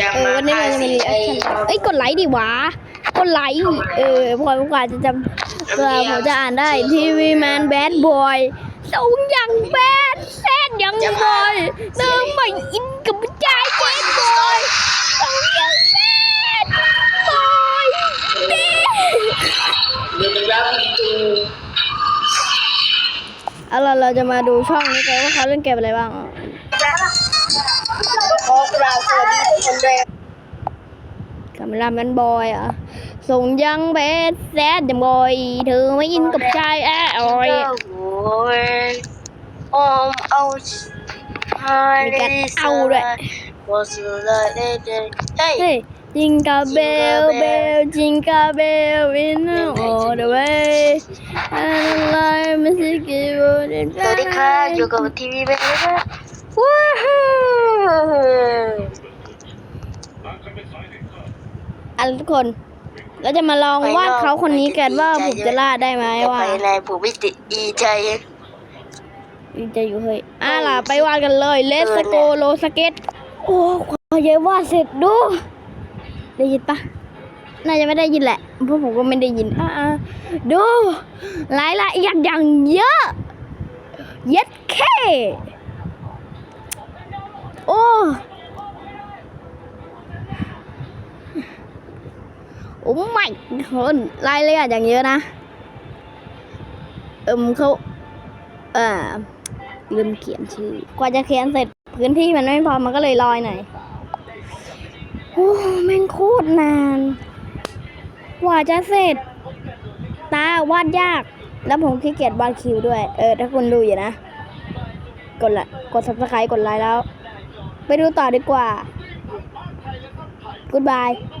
จะเออมาวันนี้เราจะมารีแอคชั่นเอ้ยกดไลค์ดิวะกดไลค์เออพอกว่าจะจำกว่าผมจะอ่านได้ทีวีแมนแบดบอยสูงอย่างแบดแซดอย่างบอยเดิมไม่อินกับใจแบดบอยสูงอย่างแบดบอยเด้เดี๋ยวจะรับดูเอาล่ะเราจะมาดูช่องนี้กันว่าเขาเล่นเกมอะไรบ้าง ขอกราบสวัสดีทุกคนด้วย คาเมราแมนบอยอ่ะส่งยังแบดแซดอย่างบอยเธอไม่อินกับใจแอะออย โอ้ยอมเอา มีการเอาด้วย วอสุเลยเด้เด้เฮ้ย เฮ้ยจิงกาเบลเบลจิงกาเบล in all the way and life is a gift in สวัสดีค่ะอยู่กับทีวีเป็นนะคะ ว้าวอันทุกคน เราจะมาลองวาดเขาคนนี้กันว่าผมจะล่าได้ไหมจะว่าไปอะไรผมไม่ติดอีใจจะอยู่เฮ้ยอะล่ะไปวาดกันเลยเลสโกโลสเก็ตโอ้ขอเยอะวาดเสร็จดู ได้ยินปะน่าจะไม่ได้ยินแหละเพราะผมก็ไม่ได้ยินอะๆดูรายละเอียดอย่างเยอะ เย็ดแค่ โอ้ โอ้ไม่คนรายละเอียดอย่างเยอะนะ เอิมเขาเอ่อลืมเขียนชื่อ กว่าจะเขียนเสร็จพื้นที่มันไม่พอ มันก็เลยลอยหน่อย โอ้แม่งโคตรนาน กว่าจะเสร็จ ตาวาดยาก แล้วผมขี้เกียจวาดคิวด้วย เออ ถ้าคุณดูอยู่นะ กดละ กด subscribe กดไลค์แล้ว ไปดูต่อดีกว่า Goodbye